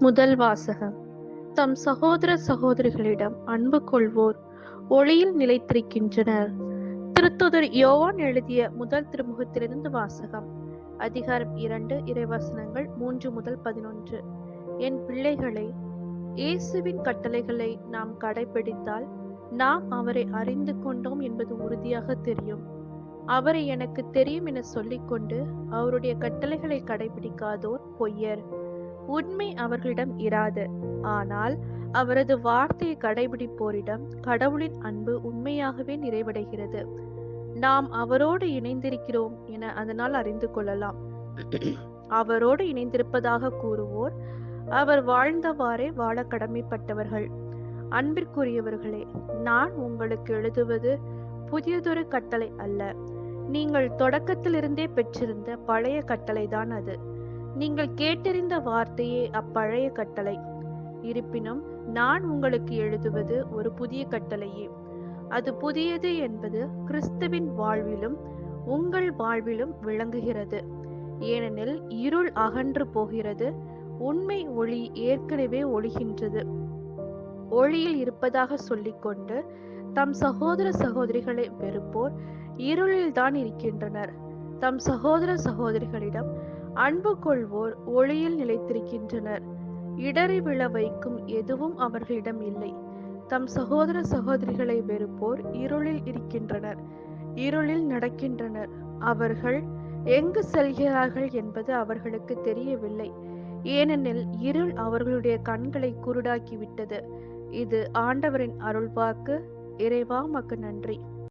முதல் வாசகம் தம் சகோதர சகோதரிகளிடம் அன்பு கொள்வோர் ஒளியில் நிலைத்திருக்கின்றனர். திருத்துதர் யோவான் எழுதிய முதல் திருமுகத்திலிருந்து வாசகம். அதிகாரம் இரண்டு இறைவசனங்கள் மூன்று முதல் பதினொன்று. என் பிள்ளைகளை இயேசுவின் கட்டளைகளை நாம் கடைபிடித்தால் நாம் அவரை அறிந்து கொண்டோம் என்பது உறுதியாக தெரியும். அவரை எனக்கு தெரியும் என சொல்லிக்கொண்டு அவருடைய கட்டளைகளை கடைபிடிக்காதோர் பொய்யர். உண்மை அவர்களிடம் இராது. ஆனால் அவரது வார்த்தையை கடைபிடிப்போரிடம் கடவுளின் அன்பு உண்மையாகவே நிறைவடைகிறது. நாம் அவரோடு இணைந்திருக்கிறோம் என அதனால் அறிந்து கொள்ளலாம். அவரோடு இணைந்திருப்பதாக கூறுவோர் அவர் வாழ்ந்தவாறே வாழ கடமைப்பட்டவர்கள். அன்பிற்குரியவர்களே நான் உங்களுக்கு எழுதுவது புதியதொரு கட்டளை அல்ல. நீங்கள் தொடக்கத்திலிருந்தே பெற்றிருந்த பழைய கட்டளைதான் அது. நீங்கள் கேட்டறிந்த வார்த்தையே அப்பழைய கட்டளை. இருப்பினும் நான் உங்களுக்கு எழுதுவது ஒரு புதிய கட்டளையே. அது புதியது என்பது கிறிஸ்துவின் வாழ்விலும் உங்கள் வாழ்விலும் விளங்குகிறது. ஏனெனில் இருள் அகன்று போகிறது உண்மை ஒளி ஏற்கனவே ஒளிகின்றது. ஒளியில் இருப்பதாக சொல்லிக்கொண்டு தம் சகோதர சகோதரிகளை வெறுப்போர் இருளில்தான் இருக்கின்றனர். தம் சகோதர சகோதரிகளிடம் அன்பு கொள்வோர் ஒளியில் நிலைத்திருக்கின்றனர். இடறி விழ வைக்கும் எதுவும் அவர்களிடம் இல்லை. தம் சகோதர சகோதரிகளை வெறுப்போர் இருளில் இருக்கின்றனர். இருளில் நடக்கின்றனர். அவர்கள் எங்கு செல்கிறார்கள் என்பது அவர்களுக்கு தெரியவில்லை. ஏனெனில் இருள் அவர்களுடைய கண்களை குருடாக்கிவிட்டது. இது ஆண்டவரின் அருள்வாக்கு. இறைவா மக்கு நன்றி.